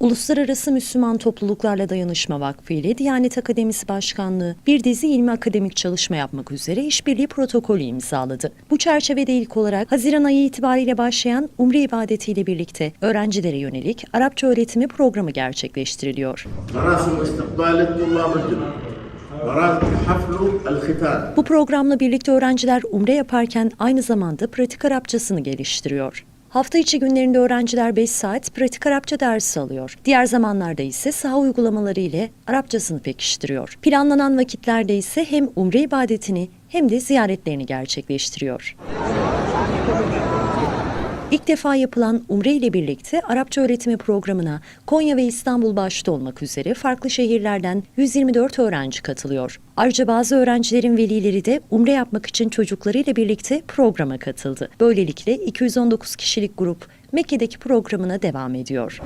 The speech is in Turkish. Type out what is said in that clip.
Uluslararası Müslüman Topluluklarla Dayanışma Vakfı ile Diyanet Akademisi Başkanlığı bir dizi ilmi akademik çalışma yapmak üzere işbirliği protokolü imzaladı. Bu çerçevede ilk olarak Haziran ayı itibariyle başlayan Umre ibadetiyle birlikte öğrencilere yönelik Arapça öğretimi programı gerçekleştiriliyor. Bu programla birlikte öğrenciler umre yaparken aynı zamanda pratik Arapçasını geliştiriyor. Hafta içi günlerinde öğrenciler 5 saat pratik Arapça dersi alıyor. Diğer zamanlarda ise saha uygulamaları ile Arapçasını pekiştiriyor. Planlanan vakitlerde ise hem umre ibadetini hem de ziyaretlerini gerçekleştiriyor. İlk defa yapılan Umre ile birlikte Arapça öğretimi programına Konya ve İstanbul başta olmak üzere farklı şehirlerden 124 öğrenci katılıyor. Ayrıca bazı öğrencilerin velileri de Umre yapmak için çocuklarıyla birlikte programa katıldı. Böylelikle 219 kişilik grup Mekke'deki programına devam ediyor.